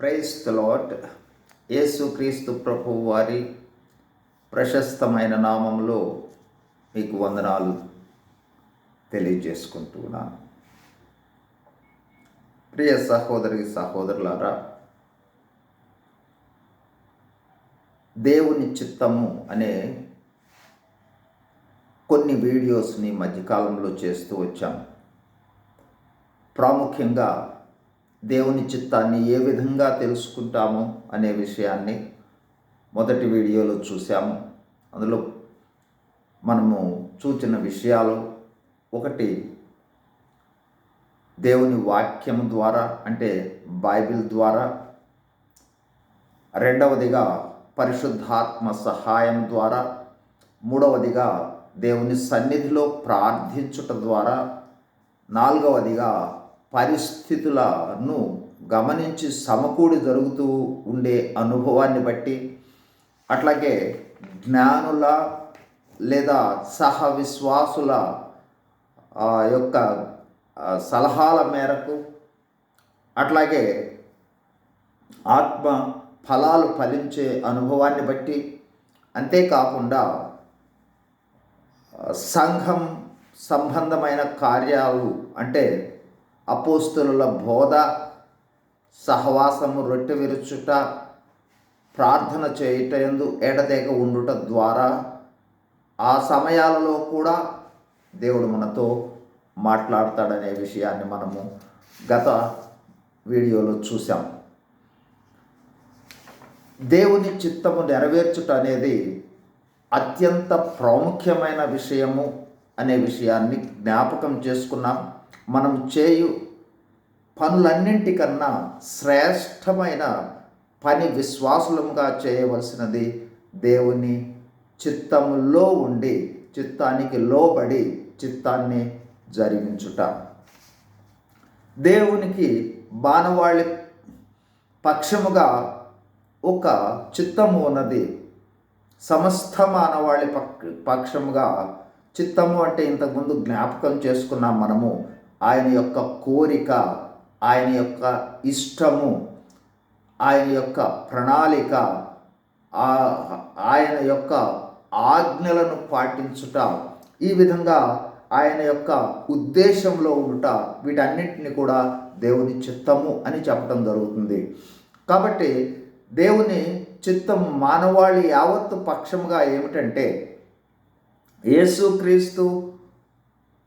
Price lot యేసుక్రీస్తు ప్రభు వారి ప్రశస్తమైన నామంలో మీకు వందనాలు తెలియజేసుకుంటున్నాను. ప్రియ సహోదరి సహోదరులారా దేవుని చిత్తము అనే కొన్ని వీడియోస్ని మధ్యకాలంలో చేస్తూ వచ్చాం. ప్రాముఖ్యంగా దేవుని చిత్తాన్ని ఏ విధంగా తెలుసుకుంటాము అనే విషయాన్ని మొదటి వీడియోలో చూసాము అందులో మనము చూచిన విషయాలు ఒకటి దేవుని వాక్యం ద్వారా అంటే బైబిల్ ద్వారా. రెండవదిగా పరిశుద్ధాత్మ సహాయం ద్వారా. మూడవదిగా దేవుని సన్నిధిలో ప్రార్థించుట ద్వారా. నాలుగవదిగా పరిస్థితులను గమనించి సమకూడి జరుగుతూ ఉండే అనుభవాన్ని బట్టి అట్లాగే జ్ఞానుల లేదా సహ విశ్వాసుల యొక్క సలహాల మేరకు అట్లాగే ఆత్మ ఫలాలు ఫలించే అనుభవాన్ని బట్టి అంతేకాకుండా సంఘం సంబంధమైన కార్యాలు అంటే అపోస్తుల బోధ సహవాసము రొట్టె విరుచుట ప్రార్థన చేయుట ఎందు ఎడతెగ ఉండుట ద్వారా ఆ సమయాలలో కూడా దేవుడు మనతో మాట్లాడతాడనే విషయాన్ని మనము గత వీడియోలో చూసాం దేవుని చిత్తము నెరవేర్చుట అనేది అత్యంత ప్రాముఖ్యమైన విషయము అనే విషయాన్ని జ్ఞాపకం చేసుకున్నాం. మనం చేయు పనులన్నింటికన్నా శ్రేష్టమైన పని విశ్వాసులముగా చేయవలసినది దేవుని చిత్తములో ఉండి చిత్తానికి లోబడి చిత్తాన్ని జరిగించుట. దేవునికి బాణవాళి పక్షముగా ఒక చిత్తము ఉన్నది. సమస్త మానవాళి పక్షముగా చిత్తము అంటే ఇంతకుముందు జ్ఞాపకం చేసుకున్నాం మనము. ఆయన యొక్క కోరిక ఆయన యొక్క ఇష్టము ఆయన యొక్క ప్రణాళిక ఆయన యొక్క ఆజ్ఞలను పాటించుట ఈ విధంగా ఆయన యొక్క ఉద్దేశంలో ఉండుట వీటన్నింటిని కూడా దేవుని చిత్తము అని చెప్పడం జరుగుతుంది. కాబట్టి దేవుని చిత్తం మానవాళి యావత్తు పక్షముగా ఏమిటంటే యేసుక్రీస్తు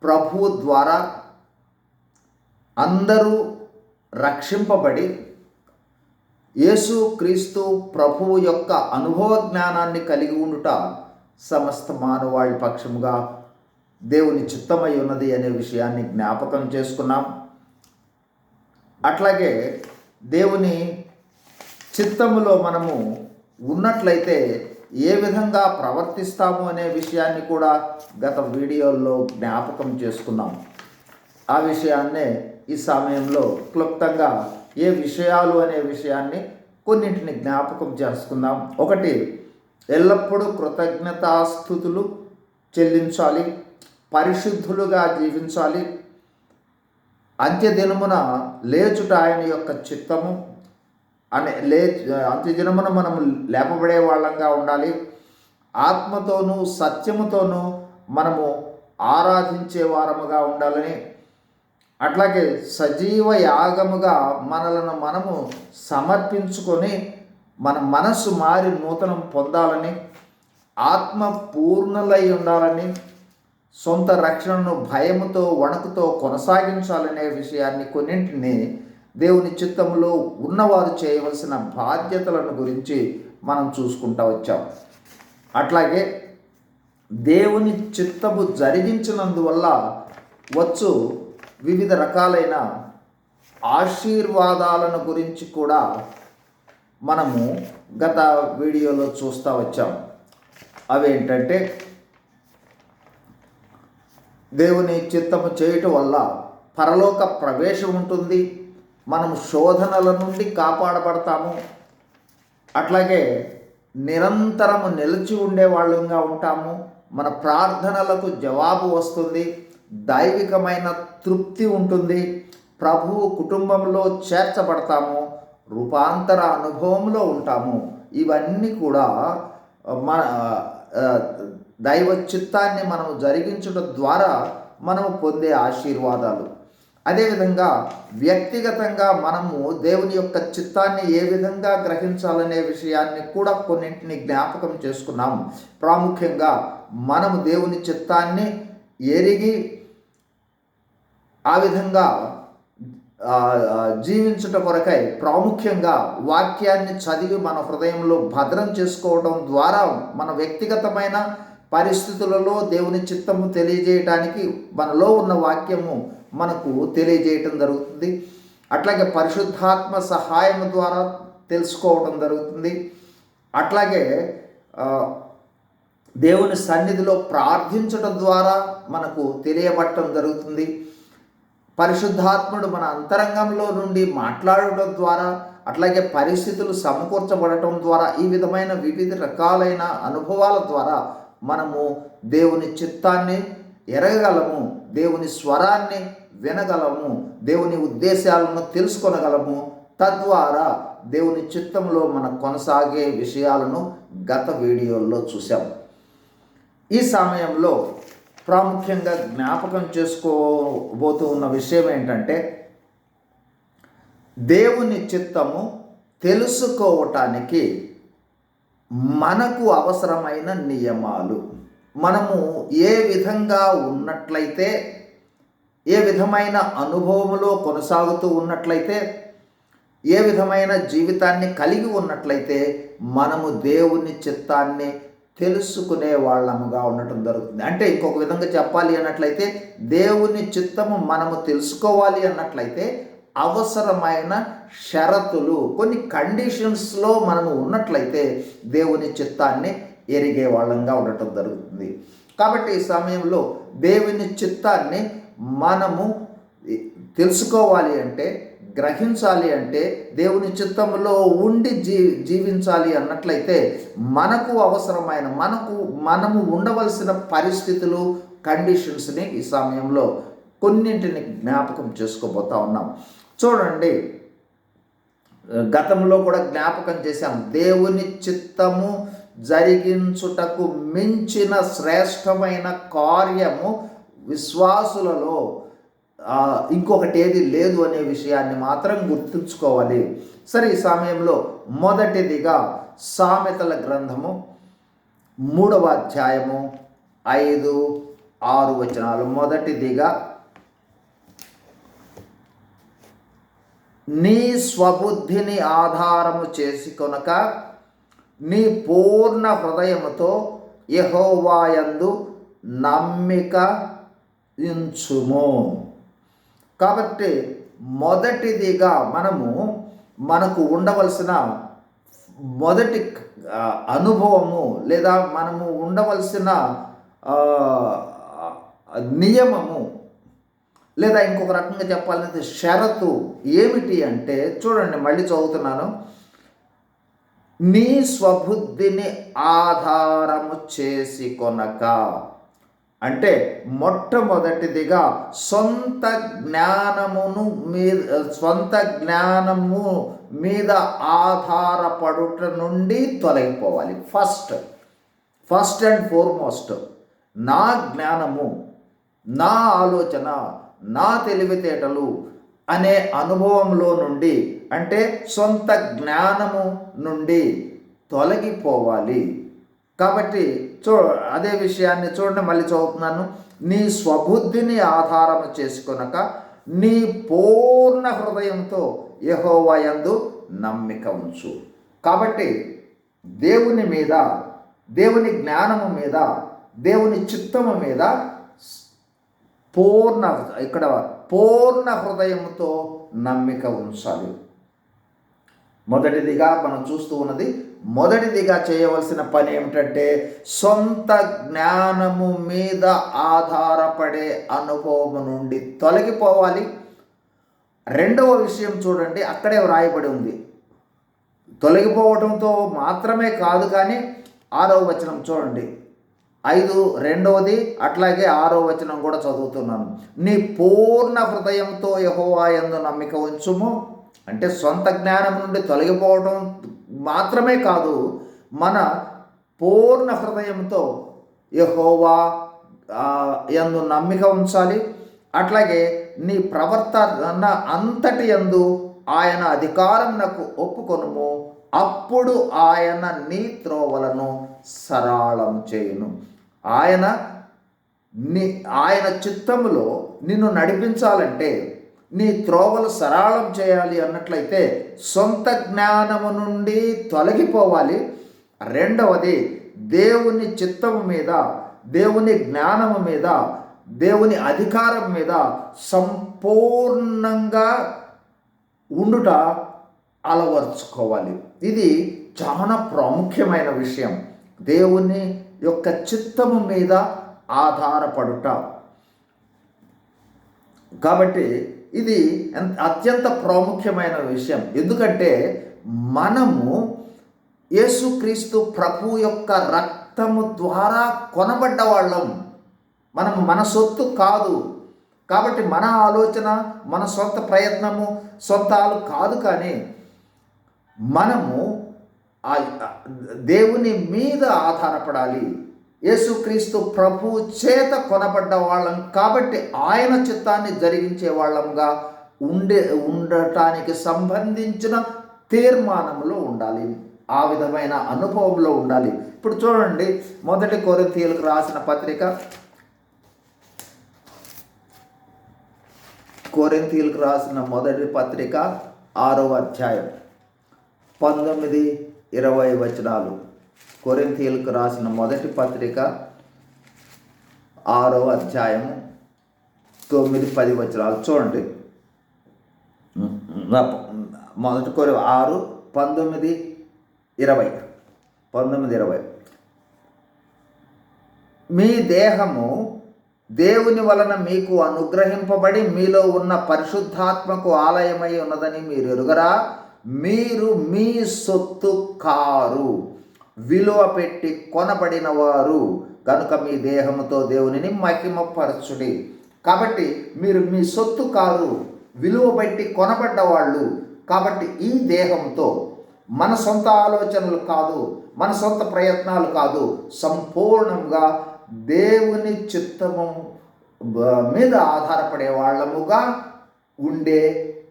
ప్రభు ద్వారా అందరూ రక్షింపబడి యేసు క్రీస్తు ప్రభువు యొక్క అనుభవ జ్ఞానాన్ని కలిగి ఉండుట సమస్త మానవాళి పక్షముగా దేవుని చిత్తమై ఉన్నది అనే విషయాన్ని జ్ఞాపకం చేసుకున్నాం. అట్లాగే దేవుని చిత్తములో మనము ఉన్నట్లయితే ఏ విధంగా ప్రవర్తిస్తాము అనే విషయాన్ని కూడా గత వీడియోల్లో జ్ఞాపకం చేసుకున్నాం. ఆ విషయాన్నే ఈ సమయంలో క్లుప్తంగా ఏ విషయాలు అనే విషయాన్ని కొన్నింటిని జ్ఞాపకం చేసుకుందాం. ఒకటి ఎల్లప్పుడూ కృతజ్ఞతాస్థుతులు చెల్లించాలి పరిశుద్ధులుగా జీవించాలి. అంత్యదినమున లేచుట ఆయన యొక్క చిత్తము అనే లే అంత్యదినమున మనం లేపబడే వాళ్ళంగా ఉండాలి. ఆత్మతోనూ సత్యముతోనూ మనము ఆరాధించే వారముగా ఉండాలని అట్లాగే సజీవ యాగముగా మనలను మనము సమర్పించుకొని మన మనస్సు మారి నూతనం పొందాలని ఆత్మ పూర్ణలై ఉండాలని సొంత రక్షణను భయముతో వణుకుతో కొనసాగించాలనే విషయాన్ని కొన్నింటిని దేవుని చిత్తములో ఉన్నవారు చేయవలసిన బాధ్యతలను గురించి మనం చూసుకుంటా వచ్చాం. అట్లాగే దేవుని చిత్తము జరిగించినందువల్ల వచ్చు వివిధ రకాలైన ఆశీర్వాదాలను గురించి కూడా మనము గత వీడియోలో చూస్తూ వచ్చాం. అవేంటంటే దేవుని చిత్తము చేయటం వల్ల పరలోక ప్రవేశం ఉంటుంది. మనం శోధనల నుండి కాపాడబడతాము. అట్లాగే నిరంతరము నిలిచి ఉండే వాళ్ళంగా ఉంటాము. మన ప్రార్థనలకు జవాబు వస్తుంది. దైవికమైన తృప్తి ఉంటుంది. ప్రభువు కుటుంబంలో చేర్చబడతాము రూపాంతర అనుభవంలో ఉంటాము. ఇవన్నీ కూడా మన దైవ చిత్తాన్ని మనము జరిగించడం ద్వారా మనము పొందే ఆశీర్వాదాలు. అదేవిధంగా వ్యక్తిగతంగా మనము దేవుని యొక్క చిత్తాన్ని ఏ విధంగా గ్రహించాలనే విషయాన్ని కూడా కొన్నింటిని జ్ఞాపకం చేసుకున్నాము. ప్రాముఖ్యంగా మనము దేవుని చిత్తాన్ని ఎరిగి ఆ విధంగా జీవించుట కొరకై ప్రాముఖ్యంగా వాక్యాన్ని చదివి మన హృదయంలో భద్రం చేసుకోవడం ద్వారా మన వ్యక్తిగతమైన పరిస్థితులలో దేవుని చిత్తము తెలియజేయటానికి మనలో ఉన్న వాక్యము మనకు తెలియజేయటం జరుగుతుంది. అట్లాగే పరిశుద్ధాత్మ సహాయం ద్వారా తెలుసుకోవడం జరుగుతుంది. అట్లాగే దేవుని సన్నిధిలో ప్రార్థించడం ద్వారా మనకు తెలియబట్టడం జరుగుతుంది. పరిశుద్ధాత్ముడు మన అంతరంగంలో నుండి మాట్లాడటం ద్వారా అట్లాగే పరిస్థితులు సమకూర్చబడటం ద్వారా ఈ విధమైన వివిధ రకాలైన అనుభవాల ద్వారా మనము దేవుని చిత్తాన్ని ఎరగగలము దేవుని స్వరాన్ని వినగలము దేవుని ఉద్దేశాలను తెలుసుకొనగలము. తద్వారా దేవుని చిత్తంలో మన కొనసాగే విషయాలను గత వీడియోల్లో చూసాము ఈ సమయంలో ప్రాముఖ్యంగా జ్ఞాపకం చేసుకోబోతూ ఉన్న విషయం ఏంటంటే దేవుని చిత్తము తెలుసుకోవటానికి మనకు అవసరమైన నియమాలు. మనము ఏ విధంగా ఉన్నట్లయితే ఏ విధమైన అనుభవములో కొనసాగుతూ ఉన్నట్లయితే ఏ విధమైన జీవితాన్ని కలిగి ఉన్నట్లయితే మనము దేవుని చిత్తాన్ని తెలుసుకునే వాళ్ళముగా ఉండటం జరుగుతుంది. అంటే ఇంకొక విధంగా చెప్పాలి అన్నట్లయితే దేవుని చిత్తము మనము తెలుసుకోవాలి అన్నట్లయితే అవసరమైన షరతులు కొన్ని కండిషన్స్లో మనము ఉన్నట్లయితే దేవుని చిత్తాన్ని ఎరిగే వాళ్ళంగా ఉండటం జరుగుతుంది. కాబట్టి ఈ సమయంలో దేవుని చిత్తాన్ని మనము తెలుసుకోవాలి అంటే గ్రహించాలి అంటే దేవుని చిత్తంలో ఉండి జీ జీవించాలి అన్నట్లయితే మనకు అవసరమైన మనకు మనము ఉండవలసిన పరిస్థితులు కండిషన్స్ని ఈ సమయంలో కొన్నింటిని జ్ఞాపకం చేసుకోబోతా ఉన్నాం. చూడండి గతంలో కూడా జ్ఞాపకం చేశాం. దేవుని చిత్తము జరిగించుటకు మించిన శ్రేష్టమైన కార్యము విశ్వాసులలో ఇంకొకటి ఏది లేదు అనే విషయాన్ని మాత్రం గుర్తుంచుకోవాలి. సరే ఈ సమయంలో మొదటిదిగా సామెతల గ్రంథము మూడవ అధ్యాయము ఐదు ఆరు వచనాలు. మొదటిదిగా నీ స్వబుద్ధిని ఆధారము చేసి కొనక నీ పూర్ణ హృదయముతో యహోవాయందు నమ్మిక ఉంచుము. కాబట్టి మొదటిదిగా మనము మనకు ఉండవలసిన మొదటి అనుభవము లేదా మనము ఉండవలసిన నియమము లేదా ఇంకొక రకంగా చెప్పాలంటే షరతు ఏమిటి అంటే చూడండి మళ్ళీ చదువుతున్నాను. నీ స్వబుద్ధిని ఆధారము చేసి కొనక అంటే మొట్టమొదటిదిగా సొంత జ్ఞానమును మీద సొంత జ్ఞానము మీద ఆధారపడుట నుండి తొలగిపోవాలి. ఫస్ట్ ఫస్ట్ అండ్ ఫోర్మోస్ట్ నా జ్ఞానము నా ఆలోచన నా తెలివితేటలు అనే అనుభవంలో నుండి అంటే సొంత జ్ఞానము నుండి తొలగిపోవాలి. కాబట్టి చూ అదే విషయాన్ని చూడండి మళ్ళీ చదువుతున్నాను. నీ స్వబుద్ధిని ఆధారము చేసుకొనక నీ పూర్ణ హృదయంతో యహోవయందు నమ్మిక ఉంచు. కాబట్టి దేవుని మీద దేవుని జ్ఞానము మీద దేవుని చిత్తము మీద పూర్ణ ఇక్కడ పూర్ణ హృదయంతో నమ్మిక ఉంచాలి. మొదటిదిగా మనం చూస్తూ ఉన్నది మొదటిదిగా చేయవలసిన పని ఏమిటంటే సొంత జ్ఞానము మీద ఆధారపడే అనుభవం నుండి తొలగిపోవాలి. రెండవ విషయం చూడండి అక్కడే వ్రాయబడి ఉంది. తొలగిపోవడంతో మాత్రమే కాదు కానీ ఆరో వచనం చూడండి. ఐదు రెండవది అట్లాగే ఆరో వచనం కూడా చదువుతున్నాను. నీ పూర్ణ హృదయంతో యహోవా ఎందు నమ్మిక ఉంచుము. అంటే సొంత జ్ఞానం నుండి తొలగిపోవడం మాత్రమే కాదు మన పూర్ణ హృదయంతో యహోవా ఎందు నమ్మిక ఉంచాలి. అట్లాగే నీ ప్రవర్తన అంతటి యందు ఆయన అధికారం నాకు ఒప్పుకొనుము. అప్పుడు ఆయన నీ త్రోవలను సరళం చేయును. ఆయన నీ ఆయన చిత్తములో నిన్ను నడిపించాలంటే నీ త్రోవలు సరళం చేయాలి అన్నట్లయితే సొంత జ్ఞానము నుండి తొలగిపోవాలి. రెండవది దేవుని చిత్తము మీద దేవుని జ్ఞానము మీద దేవుని అధికారం మీద సంపూర్ణంగా ఉండుట అలవర్చుకోవాలి. ఇది చాలా ప్రాముఖ్యమైన విషయం. దేవుని యొక్క చిత్తము మీద ఆధారపడుట. కాబట్టి ఇది అత్యంత ప్రాముఖ్యమైన విషయం. ఎందుకంటే మనము యేసుక్రీస్తు ప్రభు యొక్క రక్తము ద్వారా కొనబడ్డ వాళ్ళం. మనం మన సొత్తు కాదు. కాబట్టి మన ఆలోచన మన సొంత ప్రయత్నము సొంతాలు కాదు కానీ మనము ఆ దేవుని మీద ఆధారపడాలి. యేసుక్రీస్తు ప్రభు చేత కొనబడ్డ వాళ్ళం కాబట్టి ఆయన చిత్తాన్ని జరిగించే వాళ్ళంగా ఉండే ఉండటానికి సంబంధించిన తీర్మానంలో ఉండాలి. ఆ విధమైన అనుభవంలో ఉండాలి. ఇప్పుడు చూడండి మొదటి కొరింథీయులకు రాసిన పత్రిక. కొరింథీయులకు రాసిన మొదటి పత్రిక ఆరో అధ్యాయం. పంతొమ్మిది ఇరవై వచనాలు. కొరింథీయులకు రాసిన మొదటి పత్రిక ఆరో అధ్యాయం తొమ్మిది పది వచనాలు. చూడండి. మొదటి కొరి ఆరు పంతొమ్మిది ఇరవై. పంతొమ్మిది ఇరవై. మీ దేహము దేవుని వలన మీకు అనుగ్రహింపబడి మీలో ఉన్న పరిశుద్ధాత్మకు ఆలయమై ఉన్నదని మీరు ఎరుగరా? మీరు మీ సొత్తు కారు. విలువ పెట్టి కొనబడిన వారు కనుక మీ దేహముతో దేవునిని మహిమపరచుడి. కాబట్టి మీరు మీ సొత్తు కారు విలువ పెట్టి కొనబడ్డ వాళ్ళు కాబట్టి ఈ దేహంతో మన సొంత ఆలోచనలు కాదు మన సొంత ప్రయత్నాలు కాదు సంపూర్ణంగా దేవుని చిత్తము మీద ఆధారపడే వాళ్ళముగా ఉండే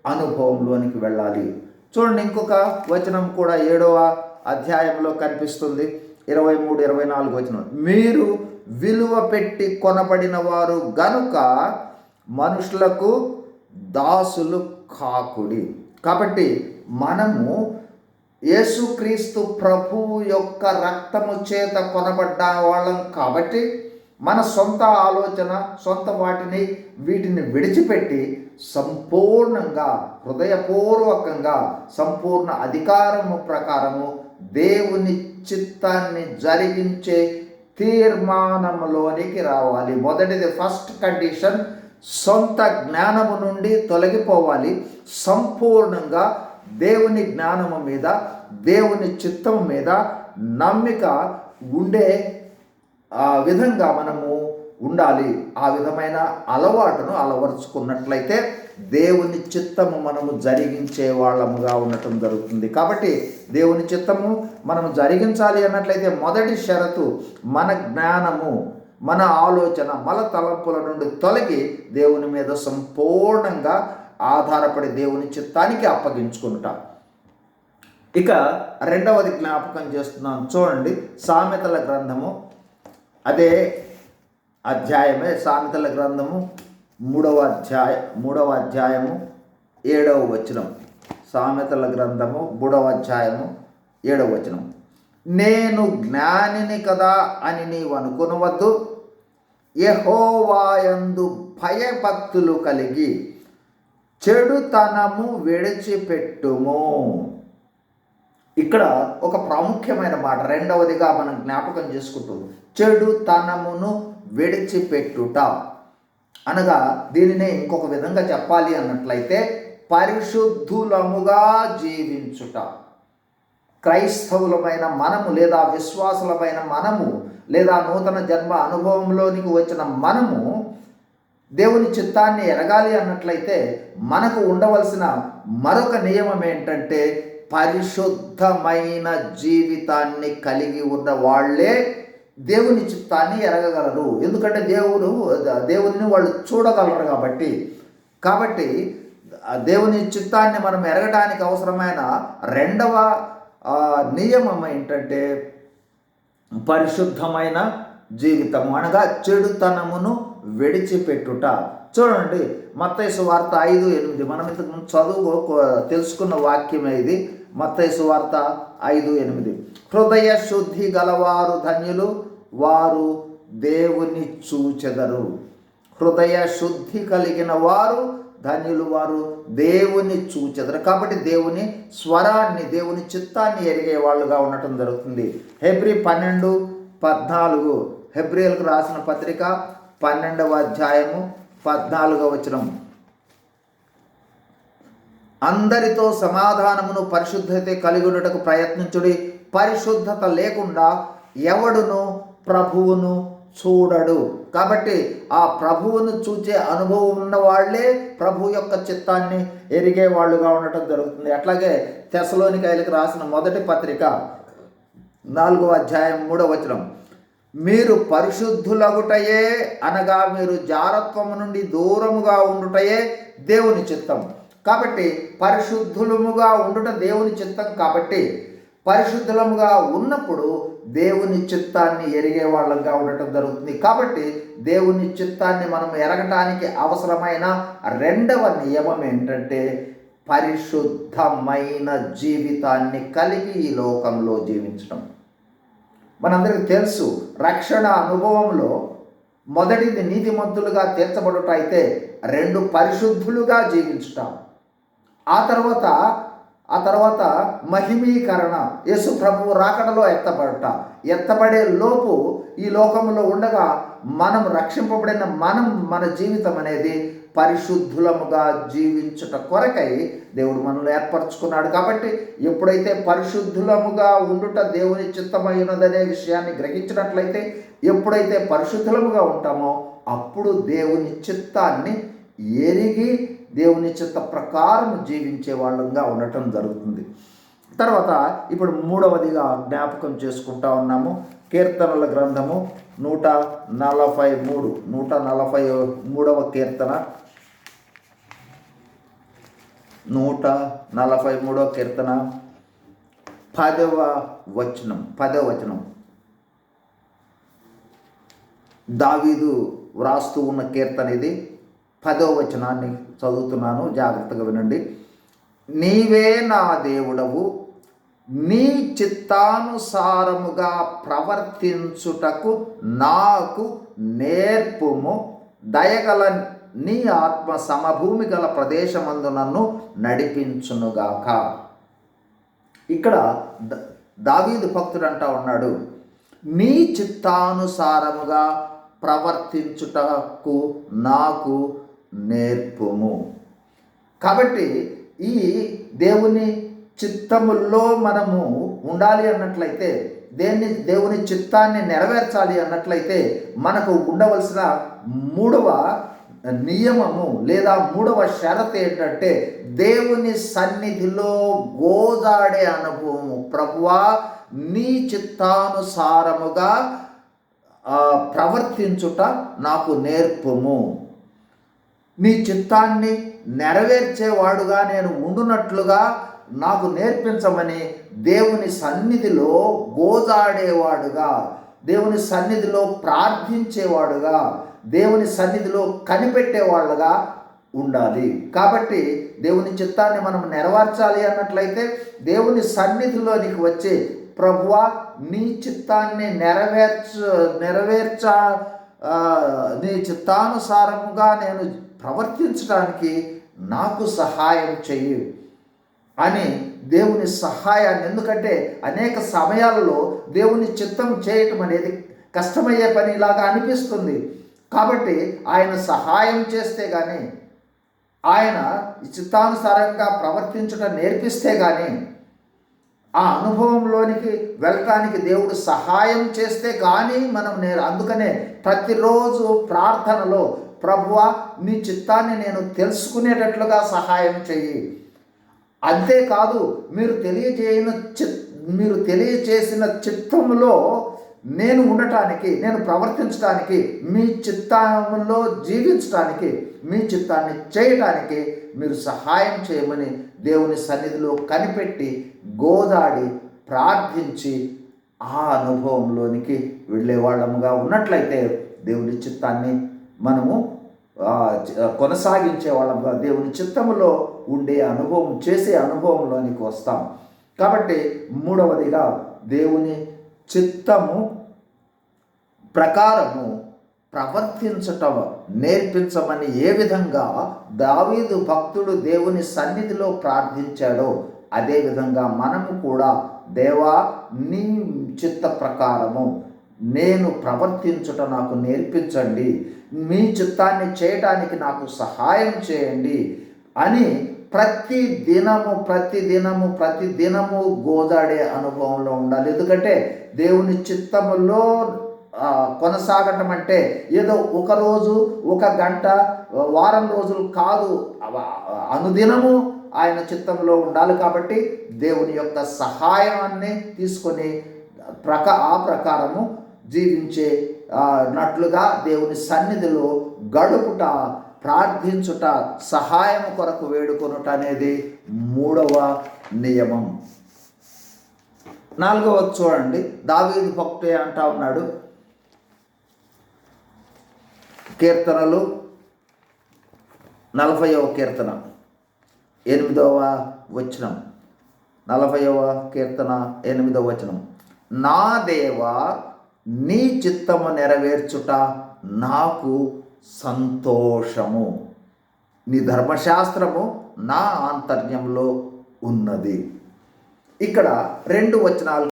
అనుభవంలోనికి వెళ్ళాలి. చూడండి ఇంకొక వచనం కూడా ఏడవ అధ్యాయంలో కనిపిస్తుంది ఇరవై మూడు ఇరవై నాలుగు వచ్చిన మీరు విలువ పెట్టి కొనబడిన వారు గనుక మనుషులకు దాసులు కాకుడి. కాబట్టి మనము యేసుక్రీస్తు ప్రభువు యొక్క రక్తము చేత కొనబడ్డ వాళ్ళం కాబట్టి మన సొంత ఆలోచన సొంత వాటిని వీటిని విడిచిపెట్టి సంపూర్ణంగా హృదయపూర్వకంగా సంపూర్ణ అధికారము ప్రకారము దేవుని చిత్తాన్ని జరిగించే తీర్మానంలోనికి రావాలి. మొదటిది ఫస్ట్ కండిషన్ సొంత జ్ఞానము నుండి తొలగిపోవాలి. సంపూర్ణంగా దేవుని జ్ఞానము మీద దేవుని చిత్తము మీద నమ్మిక ఉండే విధంగా మనము ఉండాలి. ఆ విధమైన అలవాటును అలవరుచుకున్నట్లయితే దేవుని చిత్తము మనము జరిగించే వాళ్ళముగా ఉండటం జరుగుతుంది. కాబట్టి దేవుని చిత్తము మనము జరిగించాలి అన్నట్లయితే మొదటి షరతు మన జ్ఞానము మన ఆలోచన మన తలంపుల నుండి తొలగి దేవుని మీద సంపూర్ణంగా ఆధారపడి దేవుని చిత్తానికి అప్పగించుకుంటాం. ఇక రెండవది జ్ఞాపకం చేస్తున్నాను. చూడండి సామెతల గ్రంథము. అదే అధ్యాయమే సామెతల గ్రంథము మూడవ అధ్యాయ మూడవ అధ్యాయము ఏడవ వచనం. సామెతల గ్రంథము మూడవ అధ్యాయము ఏడవ వచనం. నేను జ్ఞానిని కదా అని నీవు అనుకునవద్దు. యహోవాయందు భయభక్తులు కలిగి చెడుతనము విడిచిపెట్టుము. ఇక్కడ ఒక ప్రాముఖ్యమైన మాట రెండవదిగా మనం జ్ఞాపకం చేసుకుంటూ చెడుతనమును విడిచిపెట్టుట. అనగా దీనినే ఇంకొక విధంగా చెప్పాలి అన్నట్లయితే పరిశుద్ధులముగా జీవించుట. క్రైస్తవులమైన మనము లేదా విశ్వాసులమైన మనము లేదా నూతన జన్మ అనుభవంలోనికి వచ్చిన మనము దేవుని చిత్తాన్ని ఎరగాలి అన్నట్లయితే మనకు ఉండవలసిన మరొక నియమం ఏంటంటే పరిశుద్ధమైన జీవితాన్ని కలిగి ఉన్న వాళ్ళే దేవుని చిత్తాన్ని ఎరగగలరు. ఎందుకంటే దేవుడు దేవుని వాళ్ళు చూడగలరు కాబట్టి. కాబట్టి దేవుని చిత్తాన్ని మనం ఎరగడానికి అవసరమైన రెండవ నియమం ఏంటంటే పరిశుద్ధమైన జీవితం అనగా చెడుతనమును విడిచిపెట్టుట. చూడండి మత్తైసు వార్త ఐదు ఎనిమిది. మనం ఇంతకు చదువు తెలుసుకున్న వాక్యమే ఇది. మత్తైసు వార్త ఐదు ఎనిమిది. హృదయ శుద్ధి గలవారు ధన్యులు వారు దేవుని చూచెదరు. హృదయ శుద్ధి కలిగిన వారు ధన్యులు వారు దేవుని చూచెదరు. కాబట్టి దేవుని స్వరాన్ని దేవుని చిత్తాన్ని ఎరిగే వాళ్ళుగా ఉండటం జరుగుతుంది. హెబ్రి పన్నెండు పద్నాలుగు. హెబ్రియల్కు రాసిన పత్రిక పన్నెండవ అధ్యాయము పద్నాలుగవ వచనం. అందరితో సమాధానమును పరిశుద్ధత కలిగి ఉండటకు ప్రయత్నించుడి. పరిశుద్ధత లేకుండా ఎవడును ప్రభువును చూడడు. కాబట్టి ఆ ప్రభువును చూచే అనుభవం ఉన్న వాళ్ళే ప్రభు యొక్క చిత్తాన్ని ఎరిగే వాళ్ళుగా ఉండటం జరుగుతుంది. అట్లాగే తెసలోనికాయలకు రాసిన మొదటి పత్రిక నాలుగో అధ్యాయం మూడో వచనం. మీరు పరిశుద్ధులగుటయే అనగా మీరు జారత్వము నుండి దూరముగా ఉండుటయే దేవుని చిత్తం. కాబట్టి పరిశుద్ధులముగా ఉండుట దేవుని చిత్తం కాబట్టి పరిశుద్ధులముగా ఉన్నప్పుడు దేవుని చిత్తాన్ని ఎరిగే వాళ్ళంగా ఉండటం జరుగుతుంది. కాబట్టి దేవుని చిత్తాన్ని మనం ఎరగటానికి అవసరమైన రెండవ నియమం ఏంటంటే పరిశుద్ధమైన జీవితాన్ని కలిగి ఈ లోకంలో జీవించడం మనందరికీ తెలుసు రక్షణ అనుభవంలో మొదటిది నీతిమంతులుగా తీర్చబడుట అయితే రెండు పరిశుద్ధులుగా జీవించటం. ఆ తర్వాత ఆ తర్వాత మహిమీకరణ. యేసు ప్రభువు రాకడలో ఎత్తబడట. ఎత్తబడే లోపు ఈ లోకంలో ఉండగా మనం రక్షింపబడిన మనం మన జీవితం అనేది పరిశుద్ధులముగా జీవించుట కొరకై దేవుడు మనల్ని ఏర్పరచుకున్నాడు. కాబట్టి ఎప్పుడైతే పరిశుద్ధులముగా ఉండుట దేవుని చిత్తమైనదనే విషయాన్ని గ్రహించినట్లయితే ఎప్పుడైతే పరిశుద్ధులముగా ఉంటామో అప్పుడు దేవుని చిత్తాన్ని ఎరిగి దేవుని చిత్త ప్రకారం జీవించే వాళ్ళంగా ఉండటం జరుగుతుంది. తర్వాత ఇప్పుడు మూడవదిగా జ్ఞాపకం చేసుకుంటా ఉన్నాము. కీర్తనల గ్రంథము నూట నలభై మూడు నూట నలభై మూడవ కీర్తన. నూట నలభై మూడవ కీర్తన. పదవ వచనం పదవ వచనం. దావీదు వ్రాస్తూ ఉన్న కీర్తన ఇది. పదో వచనాన్ని చదువుతున్నాను. జాగ్రత్తగా వినండి. నీవే నా దేవుడవు. నీ చిత్తానుసారముగా ప్రవర్తించుటకు నాకు నేర్పుము. దయగల నీ ఆత్మ సమభూమి గల ప్రదేశమందు నన్ను నడిపించునుగాక. ఇక్కడ ద- దావీదు భక్తుడు అంటా ఉన్నాడు. నీ చిత్తానుసారముగా ప్రవర్తించుటకు నాకు నేర్పుము. కాబట్టి ఈ దేవుని చిత్తముల్లో మనము ఉండాలి అన్నట్లయితే దేన్ని దేవుని చిత్తాన్ని నెరవేర్చాలి అన్నట్లయితే మనకు ఉండవలసిన మూడవ నియమము లేదా మూడవ షరత్ ఏంటంటే దేవుని సన్నిధిలో గోదాడే అనుభవము. ప్రభువా నీ చిత్తానుసారముగా ప్రవర్తించుట నాకు నేర్పుము. నీ చిత్తాన్ని నెరవేర్చేవాడుగా నేను ఉండునట్లుగా నాకు నేర్పించమని దేవుని సన్నిధిలో గోజాడేవాడుగా దేవుని సన్నిధిలో ప్రార్థించేవాడుగా దేవుని సన్నిధిలో కనిపెట్టేవాళ్ళుగా ఉండాలి. కాబట్టి దేవుని చిత్తాన్ని మనం నెరవేర్చాలి అన్నట్లయితే దేవుని సన్నిధిలోనికి వచ్చి ప్రభువా నీ చిత్తాన్ని నెరవేర్చ నెరవేర్చ నీ చిత్తానుసారముగా నేను ప్రవర్తించడానికి నాకు సహాయం చెయ్యి అని దేవుని సహాయాన్ని. ఎందుకంటే అనేక సమయాలలో దేవుని చిత్తం చేయటం అనేది కష్టమయ్యే పనిలాగా అనిపిస్తుంది. కాబట్టి ఆయన సహాయం చేస్తే కానీ ఆయన చిత్తానుసారంగా ప్రవర్తించడం నేర్పిస్తే కానీ ఆ అనుభవంలోనికి వెళ్ళటానికి దేవుడు సహాయం చేస్తే కానీ మనం నేను అందుకనే ప్రతిరోజు ప్రార్థనలో ప్రభువ నీ చిత్తాన్ని నేను తెలుసుకునేటట్లుగా సహాయం చెయ్యి. అంతేకాదు మీరు తెలియజేయన చిత్ మీరు తెలియజేసిన చిత్తంలో నేను ఉండటానికి నేను ప్రవర్తించడానికి మీ చిత్తంలో జీవించడానికి మీ చిత్తాన్ని చేయటానికి మీరు సహాయం చేయమని దేవుని సన్నిధిలో కనిపెట్టి గోదాడి ప్రార్థించి ఆ అనుభవంలోనికి వెళ్ళే వాళ్ళముగా ఉన్నట్లయితే దేవుని చిత్తాన్ని మనము కొనసాగించే వాళ్ళంగా దేవుని చిత్తములో ఉండే అనుభవం చేసే అనుభవంలోనికి వస్తాం. కాబట్టి మూడవదిగా దేవుని చిత్తము ప్రకారము ప్రవర్తించటం నేర్పించమని ఏ విధంగా దావీదు భక్తుడు దేవుని సన్నిధిలో ప్రార్థించాడో అదేవిధంగా మనము కూడా దేవా నీ చిత్త ప్రకారము నేను ప్రవర్తించుట నాకు నేర్పించండి. మీ చిత్తాన్ని చేయటానికి నాకు సహాయం చేయండి అని ప్రతి దినము ప్రతి దినము ప్రతి దినము గోదాడే అనుభవంలో ఉండాలి. ఎందుకంటే దేవుని చిత్తములో కొనసాగటం అంటే ఏదో ఒక రోజు ఒక గంట వారం రోజులు కాదు. అనుదినము ఆయన చిత్తంలో ఉండాలి కాబట్టి దేవుని యొక్క సహాయాన్ని తీసుకొని ప్రక ఆ ప్రకారము జీవించే నట్లుగా దేవుని సన్నిధిలో గడుపుట ప్రార్థించుట సహాయం కొరకు వేడుకొనుట అనేది మూడవ నియమం. నాలుగవ చూడండి. దావీదు భక్తే అంటా ఉన్నాడు. కీర్తనలు. నలభైవ కీర్తన. ఎనిమిదవ వచనం. నలభైవ కీర్తన ఎనిమిదవ వచనం. నా దేవా నీ చిత్తము నెరవేర్చుట నాకు సంతోషము. నీ ధర్మశాస్త్రము నా ఆంతర్యంలో ఉన్నది. ఇక్కడ రెండు వచనాలు